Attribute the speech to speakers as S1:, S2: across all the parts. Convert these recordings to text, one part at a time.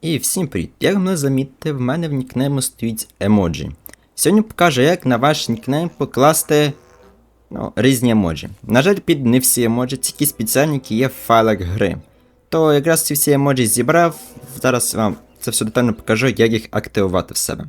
S1: І всім привіт! Як ви замітите, в мене в нікнейму стоїть емоджі. Сьогодні покажу, як на ваш нікнейм покласти ну, різні емоджі. На жаль, під не всі емоджі, це ті спеціальні, які є в файлах гри. То якраз ці всі емоджі зібрав, зараз вам це все детально покажу, як їх активувати в себе.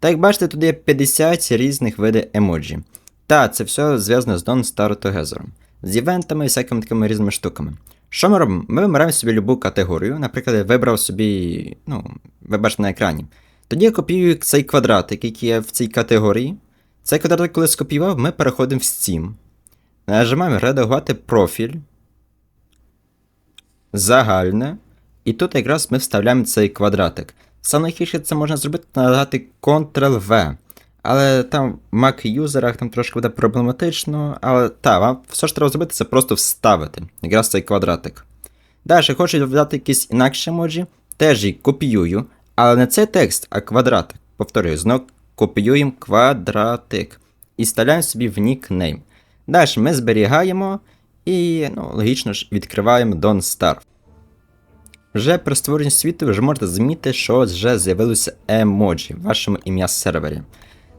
S1: Так як бачите, тут є 50 різних видів емоджі. Та це все зв'язано з Don't Start Together, з івентами і всякими такими різними штуками. Що ми робимо? Ми вибираємо собі любу категорію. Наприклад, я вибрав собі, ну, ви бачите на екрані. Тоді я копіюю цей квадратик, який є в цій категорії. Цей квадратик, коли скопіював, ми переходимо в Steam. Нажимаємо редагувати профіль. Загальне. І тут якраз ми вставляємо цей квадратик. Саме найгірше це можна зробити надати Ctrl-V. Але там в Mac-юзерах там трошки буде проблематично. Але та, вам все, що треба зробити, це просто вставити якраз цей квадратик. Далі, хочу додати якісь інакші емоджі, теж їх копіюю, але не цей текст, а квадратик. Повторюю, знов копіюємо квадратик. І вставляємо собі в нікнейм. Далі ми зберігаємо і, ну, логічно ж, відкриваємо Don't Start. Вже при створенні світу ви вже можете замітити, що вже з'явилося емоджі в вашому ім'я сервері.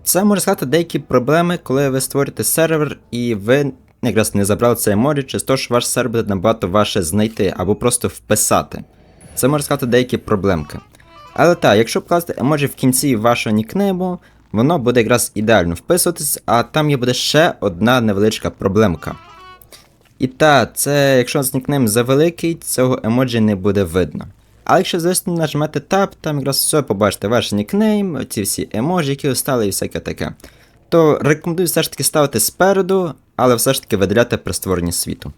S1: Це може сказати деякі проблеми, коли ви створюєте сервер і ви якраз не забрали це емоджі, через те, що ваш сервер буде набагато важче знайти або просто вписати. Це може сказати деякі проблемки. Але так, якщо покласти емоджі в кінці вашого нікнейму, воно буде якраз ідеально вписуватись, а там є буде ще одна невеличка проблемка. І та, це якщо нікнейм завеликий, цього емоджі не буде видно. Але якщо звісно нажмете Tab, там якраз все побачите ваш нікнейм, ці всі еможі, які стали і всяке таке. То рекомендую все ж таки ставити спереду, але все ж таки виділяти при створенні світу.